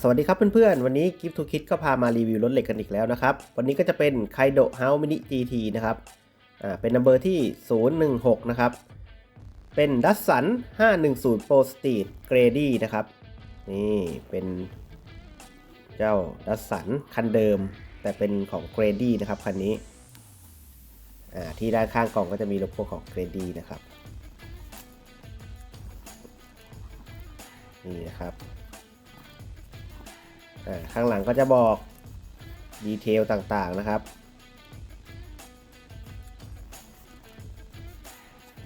สวัสดีครับเพื่อนๆ วันนี้กิฟทูคิดก็พามารีวิวรถเหล็กกันอีกแล้วนะครับ วันนี้ก็จะเป็นไคโดเฮามินิ GT นะครับอ่าเป็นนัมเบอร์ที่ 016 นะครับ เป็นดัสสัน510 Pro Street Grady นะครับ นี่เป็นเจ้าดัสสันคันเดิม แต่เป็นของ Grady นะครับ คันนี้อ่าที่ด้านข้างกล่องก็จะมีโลโก้ของ Grady นะครับ นี่นะครับ ข้างหลังก็จะบอกดีเทลต่างๆนะครับ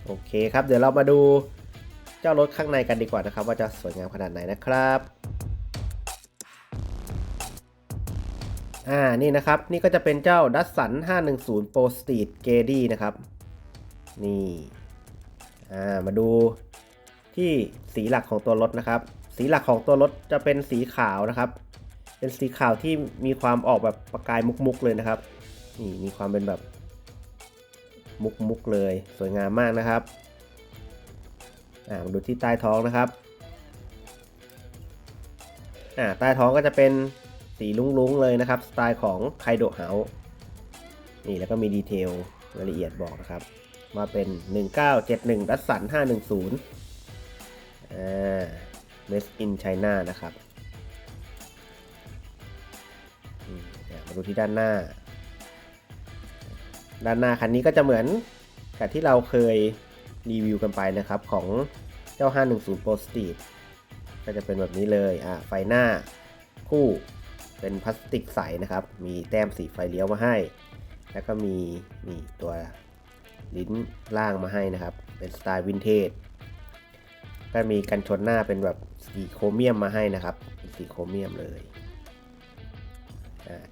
โอเคครับ เดี๋ยวเรามาดูเจ้ารถข้างในกันดีกว่านะครับ ว่าจะสวยงามขนาดไหนนะครับอ่า นี่นะครับ นี่ก็จะเป็นเจ้าดัสสัน510 Pro Street g a d y นะครับ นี่ อ่า มาดูที่สีหลักของตัวรถนะครับ สีหลักของตัวรถจะเป็นสีขาวนะครับ เป็นสีขาวที่มีความออกแบบประกายมุกๆเลยนะครับ นี่มีความเป็นแบบมุกๆเลย สวยงามมากนะครับ อ่ามาดูที่ใต้ท้องนะครับ อ่าใต้ท้องก็จะเป็นสีลุ้งๆเลยนะครับ สไตล์ของไคโดเฮานี่แล้วก็มีดีเทลรายละเอียดบอกนะครับว่าเป็น 1971ดัสสัน510อ่า Made in China นะครับ ดูที่ด้านหน้า ด้านหน้าคันนี้ก็จะเหมือนกับที่เราเคยรีวิวกันไปนะครับของเจ้า 510 Pro Street ก็จะเป็นแบบนี้เลย อ่าไฟหน้าคู่เป็นพลาสติกใสนะครับ มีแต้มสีไฟเลี้ยวมาให้ แล้วก็มีนี่ตัวลิ้นล่างมาให้นะครับ เป็นสไตล์วินเทจ ก็มีกันชนหน้าเป็นแบบสีโครเมียมมาให้นะครับ เป็นสีโครเมียมเลย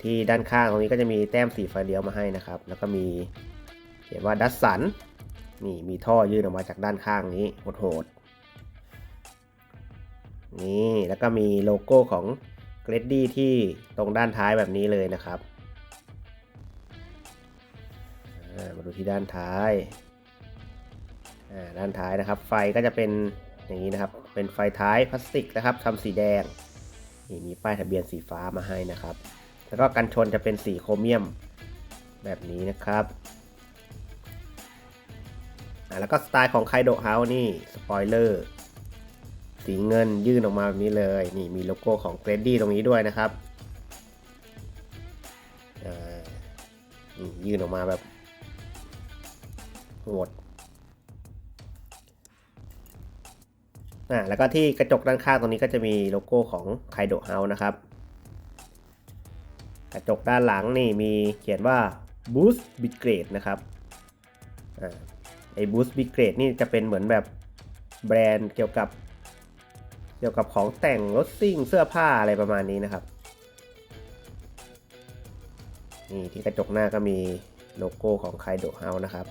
ที่ด้านข้างตรงนี้ก็จะมีแต้มสีไฟเลี้ยวมาให้นะครับ แล้วก็มีเขียนว่าดัสสันนี่มีท่อยื่นออกมาจากด้านข้างนี้โหดๆนี่แล้วก็มีโลโก้ของเกรดดี้ที่ตรงด้านท้ายแบบนี้เลยนะครับมาดูที่ด้านท้ายด้านท้ายนะครับ ไฟก็จะเป็นอย่างนี้นะครับ เป็นไฟท้ายพลาสติกนะครับทำสีแดงนี่มีป้ายทะเบียนสีฟ้ามาให้นะครับ แล้วก็กันชนจะเป็นสีโครเมียมแบบนี้นะครับแล้วก็สไตล์ของไคโดเฮาส์นี่สปอยเลอร์สีเงินยื่นออกมาแบบนี้เลย นี่มีโลโก้ของเกรดดี้ตรงนี้ด้วยนะครับอ่านี่ยื่นออกมาแบบโหดอ่าแล้วก็ที่กระจกด้านข้างตรงนี้ก็จะมีโลโก้ของไคโดเฮาส์นะครับ จกด้านหลังนี่มีเขียนว่า Boost Big Grade นะครับอ่าไอ้ Boost Big Grade นี่จะเป็นเหมือนแบบแบรนด์เกี่ยวกับ เกี่ยวกับของแต่งรถซิ่งเสื้อผ้าอะไรประมาณนี้นะครับ นี่ที่กระจกหน้าก็มีโลโก้ของไคโดเฮานะครับ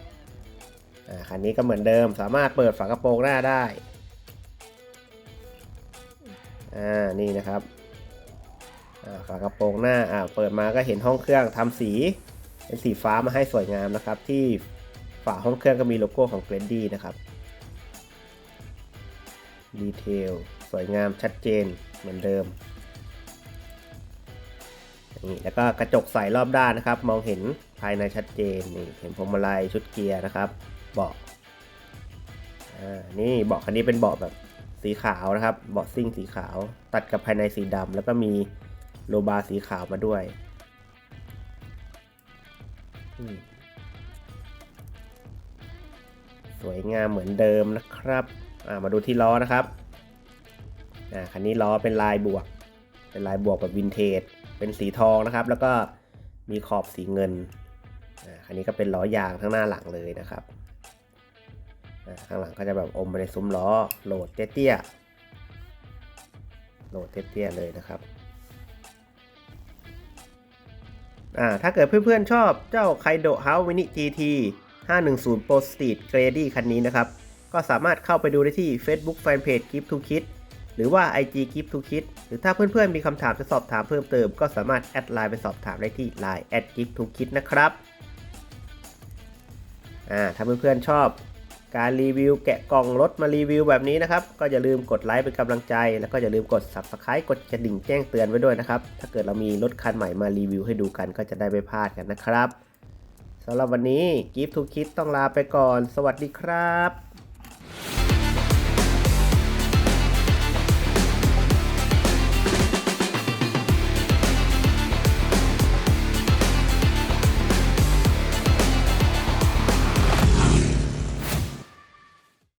อ่าคันนี้ก็เหมือนเดิมสามารถเปิดฝากระโปรงหน้าได้ อ่า นี่นะครับ ฝากระโปรงหน้าเปิดมาก็เห็นห้องเครื่องทำสีเป็นสีฟ้ามาให้สวยงามนะครับ ที่ฝาห้องเครื่องก็มีโลโก้ของ g r a d y นะครับดีเทลสวยงามชัดเจนเหมือนเดิมนี่แล้วก็กระจกใสรอบด้านนะครับ มองเห็นภายในชัดเจนนี่เห็นพวงมาลัยชุดเกียร์นะครับ เบาะอ่านี่เบาะคันนี้เป็นเบาะแบบสีขาวนะครับ เบาะซิ่งสีขาว ตัดกับภายในสีดำแล้วก็มี โลบาสีขาวมาด้วยสวยงามเหมือนเดิมนะครับามาดูที่ล้อนะครับคันนี้ล้อเป็นลายบวก เป็นลายบวกแบบวินเทจ เป็นสีทองนะครับ แล้วก็มีขอบสีเงินคันนี้ก็เป็นล้อยางทั้งหน้าหลังเลยนะครับอ่าข้างหลังก็จะแบบอมไปในซุ้มล้อ โหลดเตี้ยๆโหลดเตี้ยๆเลยนะครับ อ่าถ้าเกิดเพื่อนๆชอบเจ้าไคโดเฮาส์มินิ GT 510 Pro Street Grady คันนี้นะครับ ก็สามารถเข้าไปดูได้ที่ Facebook Fanpage Keep to Kid หรือว่า IG Keep to Kid หรือถ้าเพื่อนๆมีคำถามจะสอบถามเพิ่มเติม ก็สามารถแอดไลน์ไปสอบถามได้ที่ Line at Keep to Kid นะครับอ่าถ้าเพื่อนๆชอบ การรีวิวแกะกล่องรถมารีวิวแบบนี้นะครับ ก็อย่าลืมกดไลค์เป็นกำลังใจ แล้วก็อย่าลืมกด subscribe กดกระดิ่งแจ้งเตือนไว้ด้วยนะครับ ถ้าเกิดเรามีรถคันใหม่มารีวิวให้ดูกันก็จะได้ไม่พลาดกันนะครับสำหรับวันนี้กิฟทูคิดต้องลาไปก่อน สวัสดีครับ